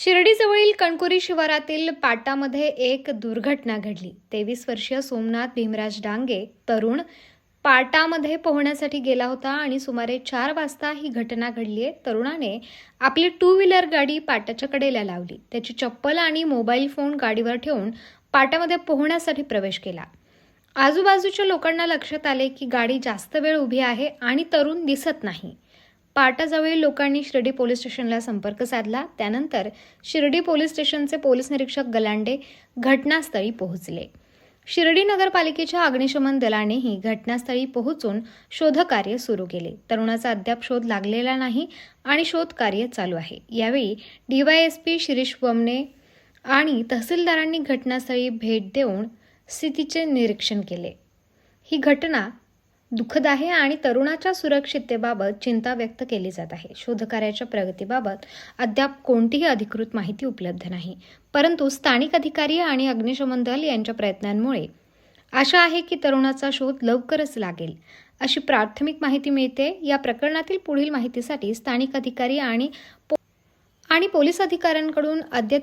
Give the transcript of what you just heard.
शिर्डीजवळील कणकोरी शिवारातील पाटामध्ये एक दुर्घटना घडली. तेवीस वर्षीय सोमनाथ भीमराज डांगे तरुण पाटामध्ये पोहण्यासाठी गेला होता आणि सुमारे चार वाजता ही घटना घडली आहे. तरुणाने आपली टू व्हीलर गाडी पाटाच्या कडेला लावली. त्याची चप्पल आणि मोबाईल फोन गाडीवर ठेवून पाटामध्ये पोहण्यासाठी प्रवेश केला. आजूबाजूच्या लोकांना लक्षात आले की गाडी जास्त वेळ उभी आहे आणि तरुण दिसत नाही. पाटाजवळील लोकांनी शिर्डी पोलीस स्टेशनला संपर्क साधला. त्यानंतर शिर्डी पोलीस स्टेशनचे पोलीस निरीक्षक गलांडे घटनास्थळी पोहोचले. शिर्डी नगरपालिकेच्या अग्निशमन दलानेही घटनास्थळी पोहोचून शोधकार्य सुरू केले. तरुणाचा अद्याप शोध लागलेला नाही आणि शोधकार्य चालू आहे. यावेळी डीवायएसपी शिरीष वमने आणि तहसीलदारांनी घटनास्थळी भेट देऊन स्थितीचे निरीक्षण केले. ही घटना दुःखद आहे आणि तरुणाच्या सुरक्षिततेबाबत चिंता व्यक्त केली जात आहे. शोधकार्याच्या प्रगतीबाबत अद्याप कोणतीही अधिकृत माहिती उपलब्ध नाही. परंतु स्थानिक अधिकारी आणि अग्निशमन दल यांच्या प्रयत्नांमुळे आशा आहे की तरुणाचा शोध लवकरच लागेल. अशी प्राथमिक माहिती मिळते. या प्रकरणातील पुढील माहितीसाठी स्थानिक अधिकारी आणि पो- आणि पोलीस अधिकाऱ्यांकडून अद्यत